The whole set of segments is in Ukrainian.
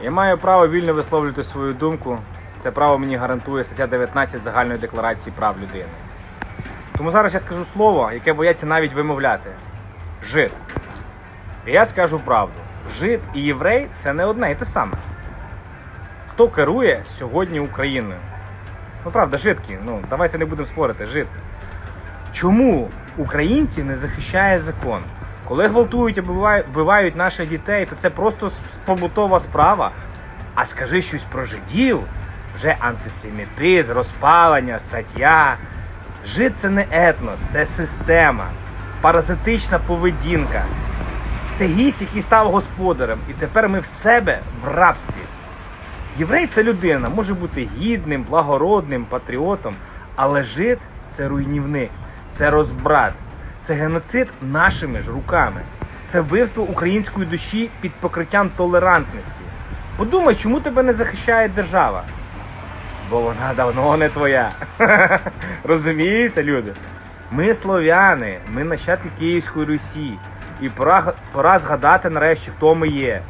Я маю право вільно висловлювати свою думку. Це право мені гарантує стаття 19 Загальної декларації прав людини. Тому зараз я скажу слово, яке бояться навіть вимовляти. Жид. І я скажу правду. Жид і єврей це не одне і те саме. Хто керує сьогодні Україною? Ну правда, жидки, ну давайте не будемо спорити, жидки. Чому українців не захищає закон? Коли гвалтують і вбивають, наших дітей, то це просто побутова справа. А скажи щось про жидів, вже антисемітизм, розпалення, стаття. Жид це не етнос, це система, паразитична поведінка. Це гість, який став господарем, і тепер ми в себе в рабстві. Єврей це людина, може бути гідним, благородним, патріотом, але жид це руйнівник, це розбрат, це геноцид нашими ж руками. Це вбивство української душі під покриттям толерантності. Подумай, чому тебе не захищає держава? Бо вона давно не твоя. Розумієте, люди? Ми слов'яни, ми нащадки Київської Русі. І пора, пора згадати нарешті, хто ми є.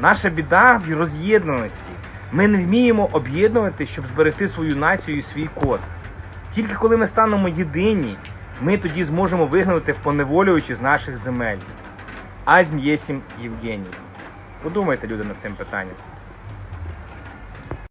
Наша біда в роз'єднаності. Ми не вміємо об'єднувати, щоб зберегти свою націю і свій код. Тільки коли ми станемо єдині, ми тоді зможемо вигнати поневолюючи з наших земель. Азм єсім Євгеній. Подумайте, люди, над цим питанням.